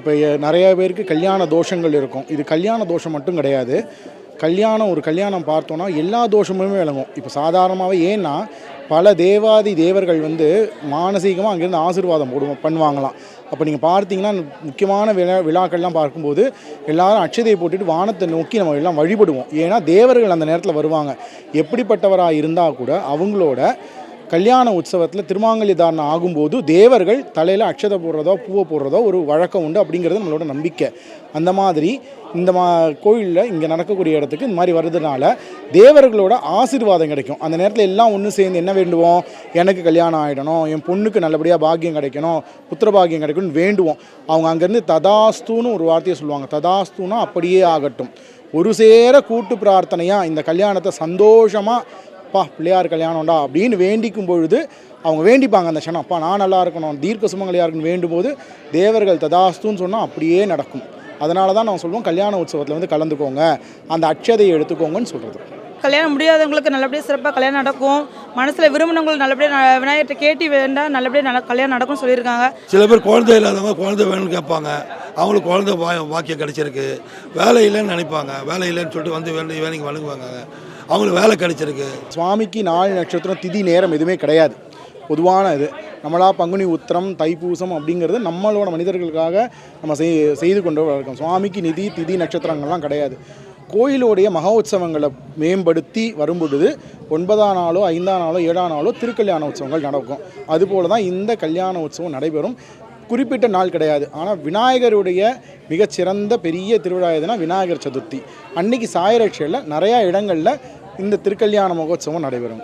இப்போ நிறைய பேருக்கு கல்யாண தோஷங்கள் இருக்கும். இது கல்யாண தோஷம் மட்டும் கிடையாது. கல்யாணம் ஒரு கல்யாணம் பார்த்தோன்னா எல்லா தோஷமுமே விளங்கும். இப்போ சாதாரணமாகவே ஏன்னா பல தேவாதி தேவர்கள் வந்து மானசீகமாக அங்கேருந்து ஆசீர்வாதம் போடுவோம் பண்ணுவாங்களாம். அப்போ நீங்கள் பார்த்தீங்கன்னா முக்கியமான விழா விழாக்கள்லாம் பார்க்கும்போது எல்லாரும் அட்சதையை போட்டுட்டு வானத்தை நோக்கி நம்ம எல்லாம் வழிபடுவோம். ஏன்னா தேவர்கள் அந்த நேரத்தில் வருவாங்க. எப்படிப்பட்டவராக இருந்தால் கூட அவங்களோட கல்யாண உற்சவத்தில் திருமாங்கலி தாரணம் ஆகும்போது தேவர்கள் தலையில் அக்ஷதை போடுறதோ பூவை போடுறதோ ஒரு வழக்கம் உண்டு அப்படிங்கிறது நம்மளோட நம்பிக்கை. அந்த மாதிரி இந்த மா கோயிலில் இங்கே நடக்கக்கூடிய இடத்துக்கு இந்த மாதிரி வர்றதுனால தேவர்களோட ஆசீர்வாதம் கிடைக்கும். அந்த நேரத்தில் எல்லாம் ஒன்று சேர்ந்து என்ன வேண்டுவோம்? எனக்கு கல்யாணம் ஆகிடணும் என் பொண்ணுக்கு நல்லபடியாக பாக்கியம் கிடைக்கணும் புத்திர பாக்கியம் கிடைக்கணும்னு வேண்டுவோம். அவங்க அங்கேருந்து ததாஸ்துன்னு ஒரு வார்த்தையை சொல்லுவாங்க. ததாஸ்துனா அப்படியே ஆகட்டும். ஒரு சேர கூட்டு பிரார்த்தனையாக இந்த கல்யாணத்தை சந்தோஷமாக அப்பா பிள்ளையார் கல்யாணம்டா அப்படின்னு வேண்டிக்கும் பொழுது அவங்க வேண்டிப்பாங்க அந்த க்ஷணம். அப்பா நான் நல்லா இருக்கணும் தீர்க்க சுமங்கலியாக இருக்கணும் வேண்டும் போது தேவர்கள் ததாஸ்துன்னு சொன்னால் அப்படியே நடக்கும். அதனால தான் நான் சொல்லுவோம் கல்யாண உற்சவத்தில் வந்து கலந்துக்கோங்க அந்த அட்சதையை எடுத்துக்கோங்கன்னு சொல்கிறது கல்யாணம் முடியாதவங்களுக்கு நல்லபடியாக சிறப்பாக கல்யாணம் நடக்கும். மனசில் விரும்பினவங்களுக்கு நல்லபடியாக விநாயகர்கிட்ட கேட்டி வேண்டாம் நல்லபடியாக நல கல்யாணம் நடக்கும்னு சொல்லியிருக்காங்க. சில பேர் குழந்தை இல்லாதவங்க குழந்தை வேணும்னு கேட்பாங்க. அவங்களுக்கு குழந்தை வாக்கியம் கிடைச்சிருக்கு. வேலை இல்லைன்னு நினைப்பாங்க. வேலை இல்லைன்னு சொல்லிட்டு வந்து வேண்டி வேலைக்கு வழங்குவாங்க. அவங்களுக்கு வேலை கிடைச்சிருக்கு. சுவாமிக்கு நாலு நட்சத்திரம் திதி நேரம் எதுவுமே கிடையாது. பொதுவான இது. நம்மளா பங்குனி உத்திரம் தைப்பூசம் அப்படிங்கிறது நம்மளோட மனிதர்களுக்காக நம்ம செய் செய்து கொண்டு இருக்கோம் சுவாமிக்கு நிதி திதி நட்சத்திரங்கள்லாம் கிடையாது. கோயிலுடைய மகோத்சவங்களை மேம்படுத்தி வரும்பொழுது ஒன்பதாம் நாளோ ஐந்தாம் நாளோ ஏழாம் நாளோ திருக்கல்யாண உற்சவங்கள் நடக்கும். அதுபோல தான் இந்த கல்யாண உற்சவம் நடைபெறும். குறிப்பிட்ட நாள் கிடையாது. ஆனால் விநாயகருடைய மிகச்சிறந்த பெரிய திருவிழா எதுனா விநாயகர் சதுர்த்தி. அன்னைக்கு சாயரட்சியில் நிறையா இடங்களில் இந்த திருக்கல்யாண மகோத்சவம் நடைபெறும்.